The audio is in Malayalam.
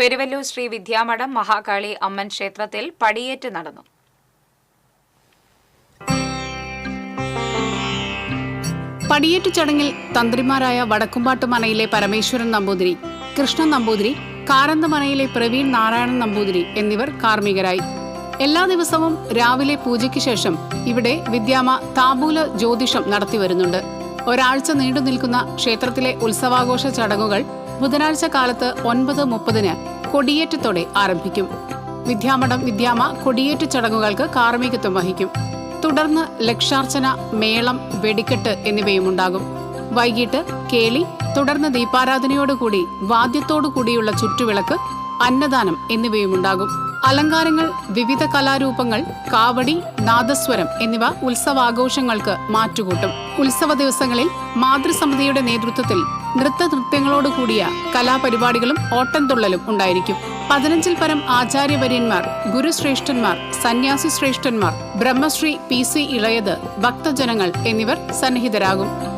പെരുവല്ലൂർ ശ്രീ വിദ്യാമഠം മഹാകാളി അമ്മൻ ക്ഷേത്രത്തിൽ പടിയേറ്റ് നടന്നു. പടിയേറ്റ് ചടങ്ങിൽ തന്ത്രിമാരായ വടക്കുംപാട്ട് മനയിലെ പരമേശ്വരൻ നമ്പൂതിരി കൃഷ്ണൻ നമ്പൂതിരി കാരന്തമനയിലെ പ്രവീൺ നാരായണൻ നമ്പൂതിരി എന്നിവർ കാർമ്മികരായി. എല്ലാ ദിവസവും രാവിലെ പൂജയ്ക്ക് ശേഷം ഇവിടെ വിദ്യാമ താമ്പൂല ജ്യോതിഷം നടത്തിവരുന്നുണ്ട്. ഒരാഴ്ച നീണ്ടു നിൽക്കുന്ന ക്ഷേത്രത്തിലെ ഉത്സവാഘോഷ ചടങ്ങുകൾ ബുധനാഴ്ച കാലത്ത് ഒൻപത് മുപ്പതിന് കൊടിയേറ്റത്തോടെ ആരംഭിക്കും. വിദ്യാമഠം വിദ്യാമ കൊടിയേറ്റ ചടങ്ങുകൾക്ക് കാർമ്മികത്വം വഹിക്കും. തുടർന്ന് ലക്ഷാർച്ചന മേളം വെടിക്കെട്ട് എന്നിവയും ഉണ്ടാകും വൈകിട്ട് കേളി തുടർന്ന് ദീപാരാധനയോടുകൂടി വാദ്യത്തോടു കൂടിയുള്ള ചുറ്റുവിളക്ക് അന്നദാനം എന്നിവയും ഉണ്ടാകും അലങ്കാരങ്ങൾ വിവിധ കലാരൂപങ്ങൾ കാവടി നാദസ്വരം എന്നിവ ഉത്സവാഘോഷങ്ങൾക്ക് മാറ്റുകൂട്ടും. ഉത്സവ ദിവസങ്ങളിൽ മാതൃസമിതിയുടെ നേതൃത്വത്തിൽ നൃത്ത നൃത്യങ്ങളോടുകൂടിയ കലാപരിപാടികളും ഓട്ടംതുള്ളലും ഉണ്ടായിരിക്കും. പതിനഞ്ചിൽ പരം ആചാര്യവര്യന്മാർ ഗുരുശ്രേഷ്ഠന്മാർ സന്യാസി ശ്രേഷ്ഠന്മാർ ബ്രഹ്മശ്രീ പി സി ഇളയത് ഭക്തജനങ്ങൾ എന്നിവർ സന്നിഹിതരാകും.